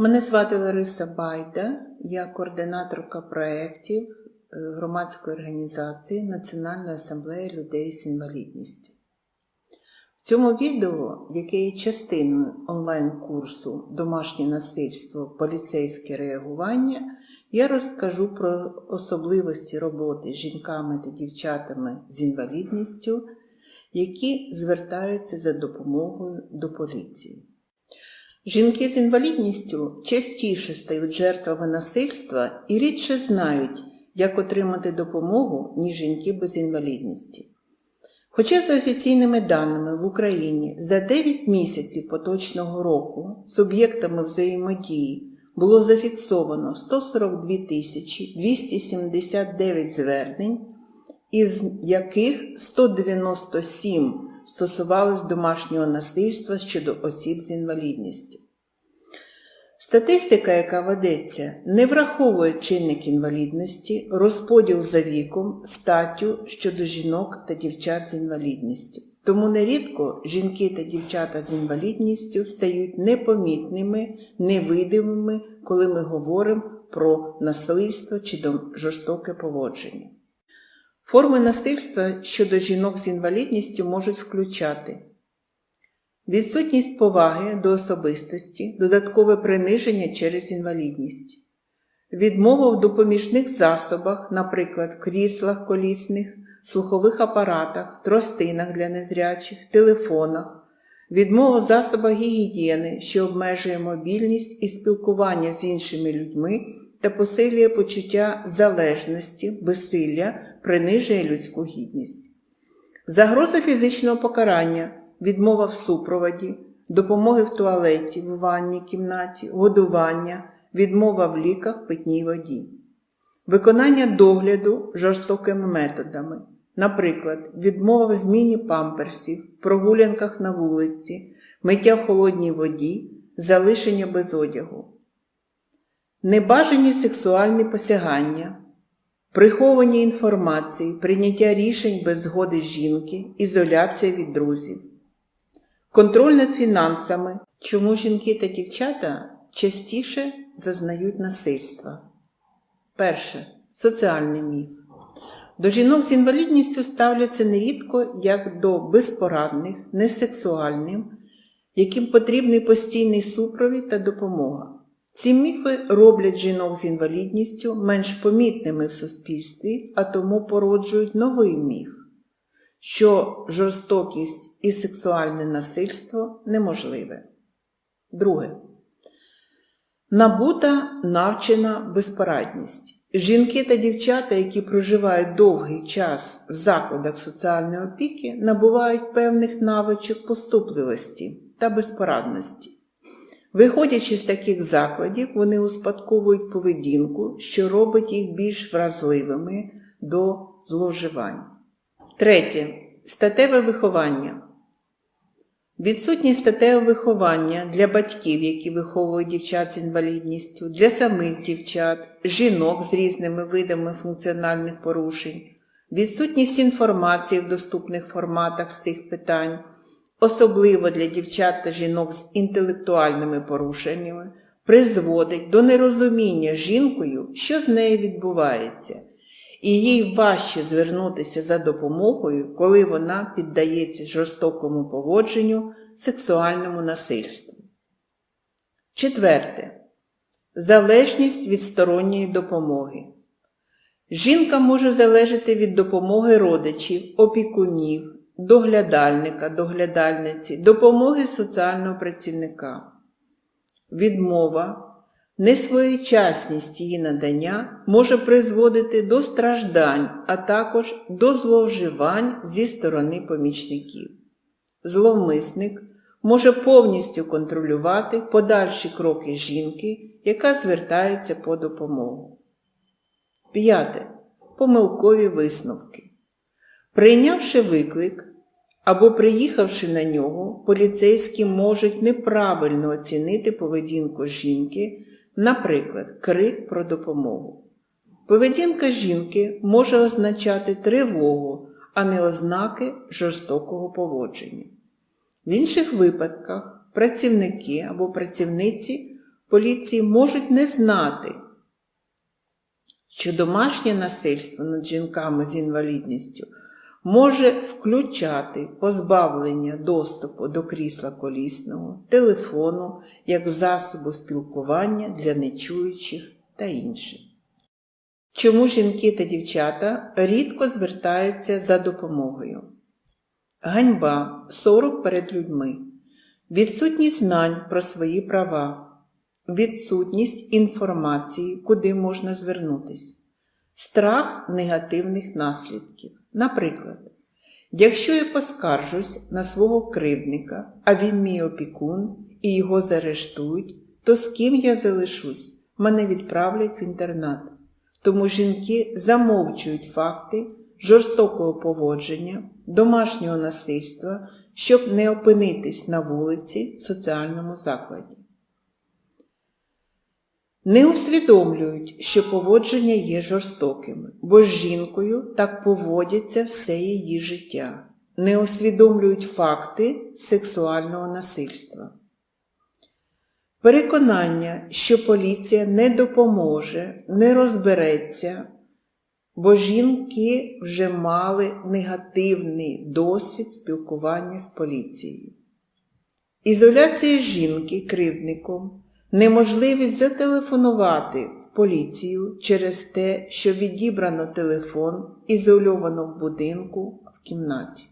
Мене звати Лариса Байда, я координаторка проєктів е, громадської організації Національної асамблеї людей з інвалідністю. В цьому відео, яке є частиною онлайн-курсу Домашнє насильство, поліцейське реагування, я розкажу про особливості роботи з жінками та дівчатами з інвалідністю, які звертаються за допомогою до поліції. Жінки з інвалідністю частіше стають жертвами насильства і рідше знають, як отримати допомогу, ніж жінки без інвалідності. Хоча за офіційними даними в Україні за 9 місяців поточного року суб'єктами взаємодії було зафіксовано 142 тисячі 279 звернень, із яких 197 стосувались домашнього насильства щодо осіб з інвалідністю. Статистика, яка ведеться, не враховує чинник інвалідності, розподіл за віком, статтю щодо жінок та дівчат з інвалідністю. Тому нерідко жінки та дівчата з інвалідністю стають непомітними, невидимими, коли ми говоримо про насильство чи жорстоке поводження. Форми насильства щодо жінок з інвалідністю можуть включати відсутність поваги до особистості, додаткове приниження через інвалідність, відмова в допоміжних засобах, наприклад, кріслах колісних, слухових апаратах, тростинах для незрячих, телефонах, відмова в засобах гігієни, що обмежує мобільність і спілкування з іншими людьми та посилює почуття залежності, безсилля, принижує людську гідність. Загроза фізичного покарання, відмова в супроводі, допомоги в туалеті, в ванній кімнаті, годування, відмова в ліках, питній воді. Виконання догляду жорстокими методами, наприклад, відмова в зміні памперсів, прогулянках на вулиці, миття в холодній воді, залишення без одягу. Небажані сексуальні посягання, приховання інформації, прийняття рішень без згоди жінки, ізоляція від друзів, контроль над фінансами, чому жінки та дівчата частіше зазнають насильства. Перше. Соціальний міф. До жінок з інвалідністю ставляться нерідко як до безпорадних, несексуальних, яким потрібний постійний супровід та допомога. Ці міфи роблять жінок з інвалідністю менш помітними в суспільстві, а тому породжують новий міф, що жорстокість і сексуальне насильство неможливе. Друге. Набута навчена безпорадність. Жінки та дівчата, які проживають довгий час в закладах соціальної опіки, набувають певних навичок поступливості та безпорадності. Виходячи з таких закладів, вони успадковують поведінку, що робить їх більш вразливими до зловживань. Третє. Статеве виховання. Відсутність статевого виховання для батьків, які виховують дівчат з інвалідністю, для самих дівчат, жінок з різними видами функціональних порушень, відсутність інформації в доступних форматах з цих питань, особливо для дівчат та жінок з інтелектуальними порушеннями, призводить до нерозуміння жінкою, що з нею відбувається, і їй важче звернутися за допомогою, коли вона піддається жорстокому поводженню, сексуальному насильству. Четверте. Залежність від сторонньої допомоги. Жінка може залежати від допомоги родичів, опікунів, доглядальника, доглядальниці, допомоги соціального працівника. Відмова, несвоєчасність її надання може призводити до страждань, а також до зловживань зі сторони помічників. Зловмисник може повністю контролювати подальші кроки жінки, яка звертається по допомогу. П'яте. Помилкові висновки. Прийнявши виклик або приїхавши на нього, поліцейські можуть неправильно оцінити поведінку жінки, наприклад, крик про допомогу. Поведінка жінки може означати тривогу, а не ознаки жорстокого поводження. В інших випадках працівники або працівниці поліції можуть не знати, що домашнє насильство над жінками з інвалідністю може включати позбавлення доступу до крісла колісного, телефону як засобу спілкування для нечуючих та інших. Чому жінки та дівчата рідко звертаються за допомогою? Ганьба, сорок перед людьми, відсутність знань про свої права, відсутність інформації, куди можна звернутись, страх негативних наслідків. Наприклад, якщо я поскаржусь на свого кривдника, а він мій опікун, і його заарештують, то з ким я залишусь? Мене відправлять в інтернат. Тому жінки замовчують факти жорстокого поводження, домашнього насильства, щоб не опинитись на вулиці в соціальному закладі. Не усвідомлюють, що поводження є жорстоким, бо з жінкою так поводяться все її життя. Не усвідомлюють факти сексуального насильства. Переконання, що поліція не допоможе, не розбереться, бо жінки вже мали негативний досвід спілкування з поліцією. Ізоляція жінки кривдником, неможливість зателефонувати в поліцію через те, що відібрано телефон, ізольовано в будинку в кімнаті.